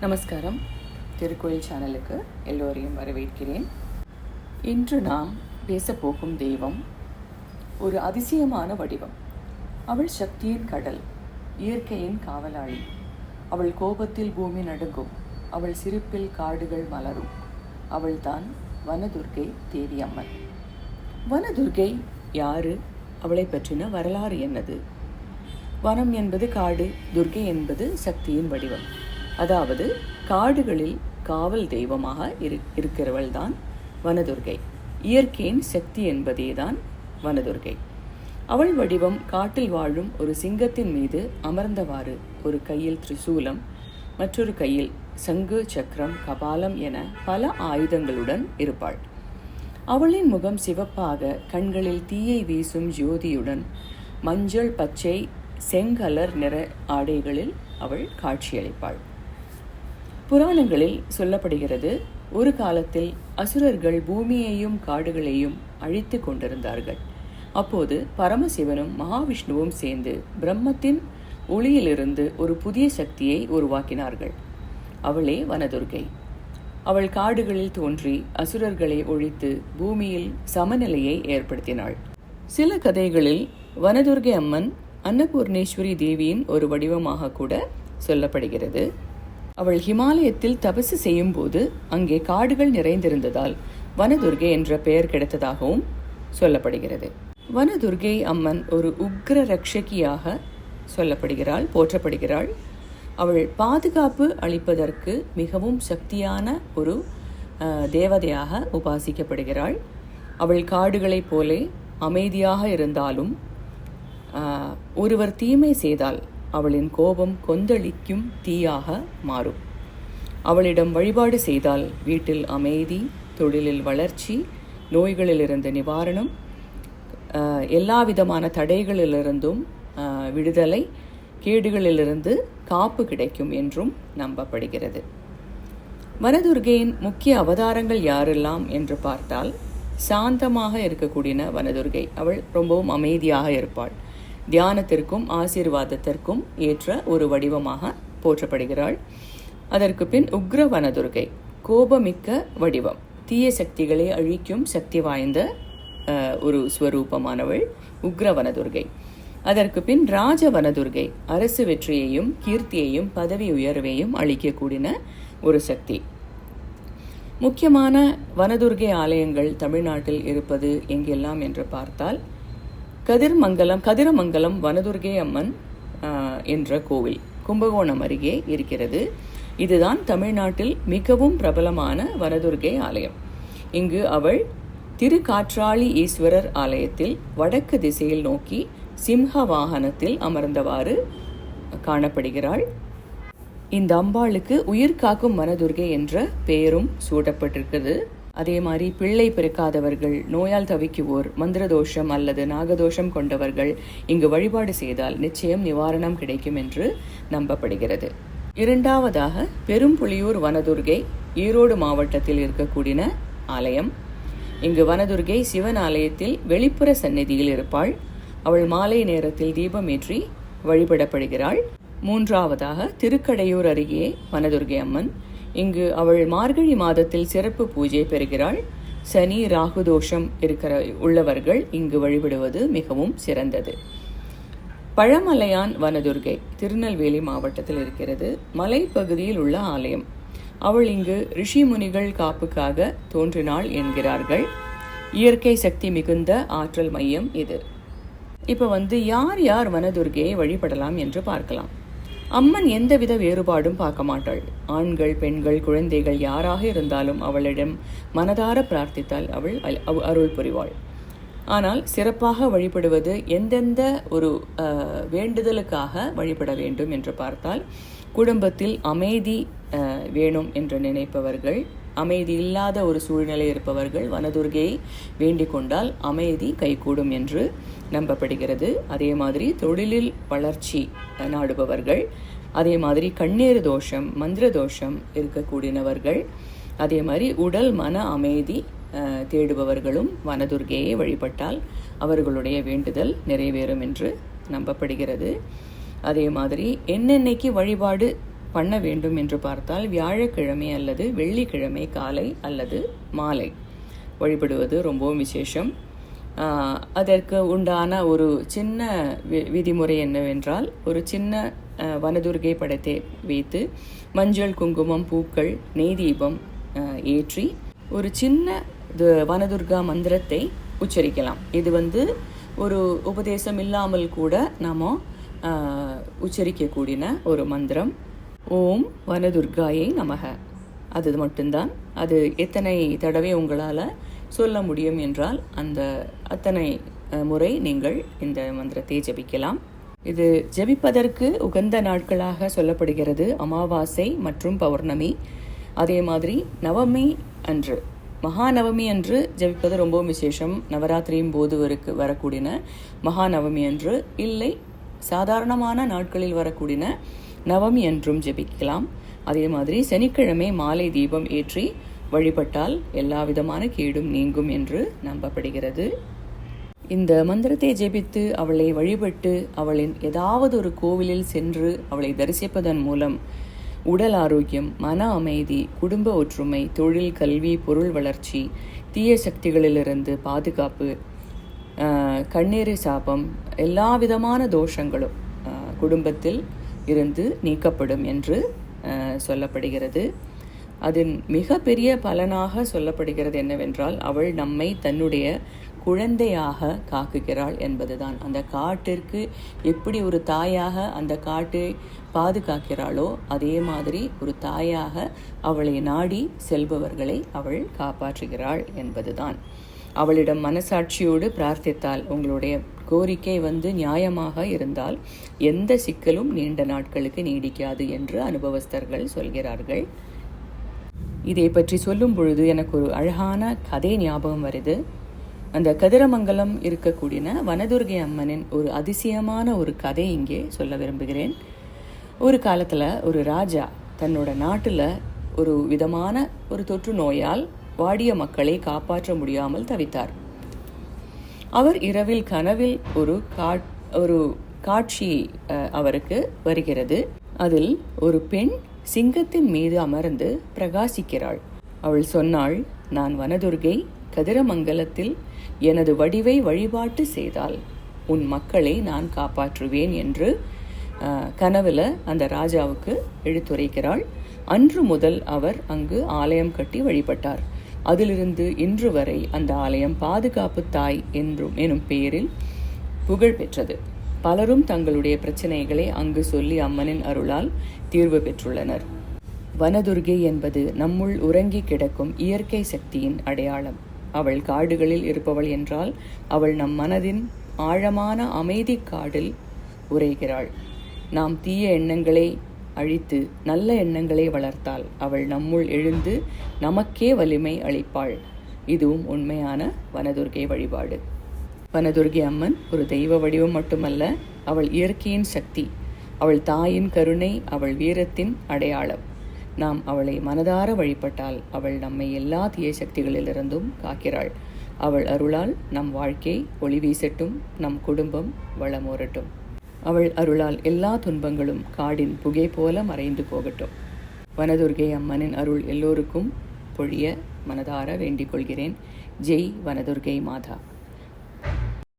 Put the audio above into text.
நமஸ்காரம். திருக்கோயில் சேனலுக்கு எல்லோரையும் வரவேற்கிறேன். இன்று நாம் பேசப்போகும் தெய்வம் ஒரு அதிசயமான வடிவம். அவள் சக்தியின் கடல் இயற்கையின் காவலாளி. அவள் கோபத்தில் பூமி நடுங்கும் அவள் சிரிப்பில் காடுகள் மலரும். அவள்தான் வனதுர்க்கை தேவி அம்மன் யாரு? அவளை பற்றின வரலாறு என்னது? வனம் என்பது காடு துர்க்கை என்பது சக்தியின் வடிவம். அதாவது காடுகளில் காவல் தெய்வமாக இரு இருக்கிறவள் தான் வனதுர்கை. இயற்கையின் சக்தி என்பதே தான் வனதுர்கை. அவள் வடிவம் காட்டில் வாழும் ஒரு சிங்கத்தின் மீது அமர்ந்தவாறு ஒரு கையில் திரிசூலம் மற்றொரு கையில் சங்கு சக்கரம் கபாலம் என பல ஆயுதங்களுடன் இருப்பாள். அவளின் முகம் சிவப்பாக கண்களில் தீயை வீசும் ஜோதியுடன் மஞ்சள் பச்சை செங்கலர் நிற ஆடைகளில் அவள் காட்சியளிப்பாள். புராணங்களில் சொல்லப்படுகிறது ஒரு காலத்தில் அசுரர்கள் பூமியையும் காடுகளையும் அழித்து கொண்டிருந்தார்கள். அப்போது பரமசிவனும் மகாவிஷ்ணுவும் சேர்ந்து பிரம்மத்தின் ஒளியிலிருந்து ஒரு புதிய சக்தியை உருவாக்கினார்கள். அவளே வனதுர்கை. அவள் காடுகளில் தோன்றி அசுரர்களை ஒழித்து பூமியில் சமநிலையை ஏற்படுத்தினாள். சில கதைகளில் வனதுர்கை அம்மன் அன்னபூர்ணேஸ்வரி தேவியின் ஒரு வடிவமாக கூட சொல்லப்படுகிறது. அவள் ஹிமாலயத்தில் தபசு செய்யும்போது அங்கே காடுகள் நிறைந்திருந்ததால் வனதுர்கை என்ற பெயர் கிடைத்ததாகவும் சொல்லப்படுகிறது. வனதுர்கை அம்மன் ஒரு உக்ர ரக்ஷகியாக சொல்லப்படுகிறாள் போற்றப்படுகிறாள். அவள் பாதுகாப்பு அளிப்பதற்கு மிகவும் சக்தியான ஒரு தேவதையாக உபாசிக்கப்படுகிறாள். அவள் காடுகளைப் போலே அமைதியாக இருந்தாலும் ஒருவர் தீமை செய்தால் அவளின் கோபம் கொந்தளிக்கும் தீயாக மாறும். அவளிடம் வழிபாடு செய்தால் வீட்டில் அமைதி தொழிலில் வளர்ச்சி நோய்களிலிருந்து நிவாரணம் எல்லா விதமான தடைகளிலிருந்தும் விடுதலை கேடுகளிலிருந்து காப்பு கிடைக்கும் என்றும் நம்பப்படுகிறது. வனதுர்கையின் முக்கிய அவதாரங்கள் யாரெல்லாம் என்று பார்த்தால் சாந்தமாக இருக்கக்கூடிய வனதுர்கை. அவள் ரொம்பவும் அமைதியாக இருப்பாள். தியானத்திற்கும் ஆசீர்வாதத்திற்கும் ஏற்ற ஒரு வடிவமாக போற்றப்படுகிறாள். அதற்கு பின் உக்ர வனதுர்கை கோபமிக்க வடிவம் தீய சக்திகளை அழிக்கும் சக்தி வாய்ந்த ஒரு ஸ்வரூபமானவள் உக்ரவனதுர்கை. அதற்கு பின் ராஜவனதுர்கை அரசு வெற்றியையும் கீர்த்தியையும் பதவி உயர்வையும் அளிக்கக்கூடிய ஒரு சக்தி. முக்கியமான வனதுர்கை ஆலயங்கள் தமிழ்நாட்டில் இருப்பது எங்கெல்லாம் என்று பார்த்தால் கதிர்மங்கலம் கதிரமங்கலம் வனதுர்கை அம்மன் என்ற கோவில் கும்பகோணம் அருகே இருக்கிறது. இதுதான் தமிழ்நாட்டில் மிகவும் பிரபலமான வனதுர்கை ஆலயம். இங்கு அவள் திருக்காற்றாளி ஈஸ்வரர் ஆலயத்தில் வடக்கு திசையில் நோக்கி சிம்ஹ வாகனத்தில் அமர்ந்தவாறு காணப்படுகிறாள். இந்த அம்பாளுக்கு உயிர் காக்கும் வனதுர்கை என்ற பெயரும் சூட்டப்பட்டிருக்கிறது. அதே மாதிரி பிள்ளை பிறக்காதவர்கள் நோயால் தவிக்குவோர் மந்திரதோஷம் அல்லது நாகதோஷம் கொண்டவர்கள் இங்கு வழிபாடு செய்தால் நிச்சயம் நிவாரணம் கிடைக்கும் என்று நம்பப்படுகிறது. இரண்டாவதாக பெரும்புலியூர் வனதுர்கை ஈரோடு மாவட்டத்தில் இருக்கக்கூடிய ஆலயம். இங்கு வனதுர்கை சிவன் ஆலயத்தில் வெளிப்புற சந்நிதியில் இருப்பாள். அவள் மாலை நேரத்தில் தீபமேற்றி வழிபடப்படுகிறாள். மூன்றாவதாக திருக்கடையூர் அருகே வனதுர்கை அம்மன் இங்கு அவள் மார்கழி மாதத்தில் சிறப்பு பூஜை பெறுகிறாள். சனி ராகு தோஷம் இருக்கிற உள்ளவர்கள் இங்கு வழிபடுவது மிகவும் சிறந்தது. பழமலையான் வனதுர்கை திருநெல்வேலி மாவட்டத்தில் இருக்கிறது. மலைப்பகுதியில் உள்ள ஆலயம். அவள் இங்கு ரிஷி முனிகள் காப்புக்காக தோன்றினாள் என்கிறார்கள். இயற்கை சக்தி மிகுந்த ஆற்றல் மையம் இது. இப்போ வந்து யார் யார் வனதுர்கையை வழிபடலாம் என்று பார்க்கலாம். அம்மன் எந்தவித வேறுபாடும் பார்க்க மாட்டாள். ஆண்கள் பெண்கள் குழந்தைகள் யாராக இருந்தாலும் அவளிடம் மனதார பிரார்த்தித்தால் அவள் அல்- அருள் புரிவாள். ஆனால் சிறப்பாக வழிபடுவது எந்தெந்த ஒரு வேண்டுதலுக்காக வழிபட வேண்டும் என்று பார்த்தால் குடும்பத்தில் அமைதி வேணும் என்று நினைப்பவர்கள் அமைதி இல்லாத ஒரு சூழ்நிலை இருப்பவர்கள் வனதுர்கையை வேண்டிக் கொண்டால் அமைதி கைகூடும் என்று நம்பப்படுகிறது. அதே மாதிரி தொழிலில் வளர்ச்சி நாடுபவர்கள் அதே மாதிரி கண்ணீர் தோஷம் மந்திர தோஷம் இருக்கக்கூடியவர்கள் அதே மாதிரி உடல் மன அமைதி தேடுபவர்களும் வனதுர்கையை வழிபட்டால் அவர்களுடைய வேண்டுதல் நிறைவேறும் என்று நம்பப்படுகிறது. அதே மாதிரி என்னென்னைக்கு வழிபாடு பண்ண வேண்டும் என்று பார்த்தால் வியாழக்கிழமை அல்லது வெள்ளிக்கிழமை காலை அல்லது மாலை வழிபடுவது ரொம்பவும் விசேஷம். அதற்கு உண்டான ஒரு சின்ன வி- விதிமுறை என்னவென்றால் ஒரு சின்ன வனதுர்கை படத்தை வைத்து மஞ்சள் குங்குமம் பூக்கள் நெய் தீபம் ஏற்றி ஒரு சின்ன இது வனதுர்கா மந்திரத்தை உச்சரிக்கலாம். இது வந்து ஒரு உபதேசம் இல்லாமல் கூட நாம் உச்சரிக்கக்கூடியன ஒரு மந்திரம். ஓம் வனதுர்காயை நமக. அது மட்டும்தான். அது எத்தனை தடவை உங்களால் சொல்ல முடியும் என்றால் அந்த அத்தனை முறை நீங்கள் இந்த மந்திரத்தை ஜெபிக்கலாம். இது ஜெபிப்பதற்கு உகந்த நாட்களாக சொல்லப்படுகிறது. அமாவாசை மற்றும் பௌர்ணமி. அதே மாதிரி நவமி அன்று மகாநவமி அன்று ஜெபிப்பது ரொம்பவும் விசேஷம். நவராத்திரியின் போது வருக்கு வரக்கூடியன மகாநவமி அன்று. இல்லை சாதாரணமான நாட்களில் வரக்கூடியன நவமி என்றும் ஜெபிக்கலாம். அதே மாதிரி சனிக்கிழமை மாலை தீபம் ஏற்றி வழிபட்டால் எல்லா விதமான கேடும் நீங்கும் என்று நம்பப்படுகிறது. இந்த மந்திரத்தை ஜெபித்து அவளை வழிபட்டு அவளின் ஏதாவது ஒரு கோவிலில் சென்று அவளை தரிசிப்பதன் மூலம் உடல் ஆரோக்கியம் மன அமைதி குடும்ப ஒற்றுமை தொழில் கல்வி பொருள் வளர்ச்சி தீய சக்திகளிலிருந்து பாதுகாப்பு கண்ணீரை கண்ணீர் சாபம் எல்லா விதமான தோஷங்களும் குடும்பத்தில் இருந்து நீக்கப்படும் என்று சொல்லப்படுகிறது. அதன் மிகப்பெரிய பலனாக சொல்லப்படுகிறது என்னவென்றால் அவள் நம்மை தன்னுடைய குழந்தையாக காக்குகிறாள் என்பதுதான். அந்த காட்டிற்கு எப்படி ஒரு தாயாக அந்த காட்டை பாதுகாக்கிறாளோ அதே மாதிரி ஒரு தாயாக அவளை நாடி செல்பவர்களை அவள் காப்பாற்றுகிறாள் என்பதுதான். அவளிடம் மனசாட்சியோடு பிரார்த்தித்தால் உங்களுடைய கோரிக்கை வந்து நியாயமாக இருந்தால் எந்த சிக்கலும் நீண்ட நாட்களுக்கு நீடிக்காது என்று அனுபவஸ்தர்கள் சொல்கிறார்கள். இதை பற்றி சொல்லும் பொழுது எனக்கு ஒரு அழகான கதை ஞாபகம் வருது. அந்த கதிரமங்கலம் இருக்கக்கூடிய வனதுர்கை அம்மனின் ஒரு அதிசயமான ஒரு கதை இங்கே சொல்ல விரும்புகிறேன். ஒரு காலத்தில் ஒரு ராஜா தன்னோட நாட்டில் ஒரு விதமான ஒரு தொற்று நோயால் வாடிய மக்களை காப்பாற்ற முடியாமல் தவித்தார். அவர் இரவில் கனவில் ஒரு காட் ஒரு காட்சி அவருக்கு வருகிறது. அதில் ஒரு பெண் சிங்கத்தின் மீது அமர்ந்து பிரகாசிக்கிறாள். அவள் சொன்னாள் நான் வனதுர்கை கதிரமங்கலத்தில் எனது வடிவை வழிபாட்டு செய்தால் உன் மக்களை நான் காப்பாற்றுவேன் என்று கனவில் கனவுல அந்த ராஜாவுக்கு எடுத்துரைக்கிறாள். அன்று முதல் அவர் அங்கு ஆலயம் கட்டி வழிபட்டார். அதிலிருந்து இன்று வரை அந்த ஆலயம் பாதுகாப்பு தாய் என்றும் எனும் பெயரில் புகழ் பெற்றது பலரும் தங்களுடைய பிரச்சனைகளை அங்கு சொல்லி அம்மனின் அருளால் தீர்வு பெற்றுள்ளனர். வனதுர்கை என்பது நம்முள் உறங்கி கிடக்கும் இயற்கை சக்தியின் அடையாளம். அவள் காடுகளில் இருப்பவள் என்றால் அவள் நம் மனதின் ஆழமான அமைதி காடில் உரைகிறாள் நாம் தீய எண்ணங்களை அழித்து நல்ல எண்ணங்களை வளர்த்தால் அவள் நம்முள் எழுந்து நமக்கே வலிமை அளிப்பாள். இதுவும் உண்மையான வனதுர்கை வழிபாடு. வனதுர்கை அம்மன் ஒரு தெய்வ வடிவம் மட்டுமல்ல அவள் இயற்கையின் சக்தி அவள் தாயின் கருணை அவள் வீரத்தின் அடையாளம். நாம் அவளை மனதார வழிபட்டால் அவள் நம்மை எல்லா தீய சக்திகளிலிருந்தும் காக்கிறாள். அவள் அருளால் நம் வாழ்க்கை ஒளி வீசட்டும் நம் குடும்பம் வளமோரட்டும் அவள் அருளால் எல்லா துன்பங்களும் காடின் புகை போல மறைந்து போகட்டும். வனதுர்கை அம்மனின் அருள் எல்லோருக்கும் பொழிய மனதார வேண்டிக் கொள்கிறேன். ஜெய் வனதுர்கை மாதா.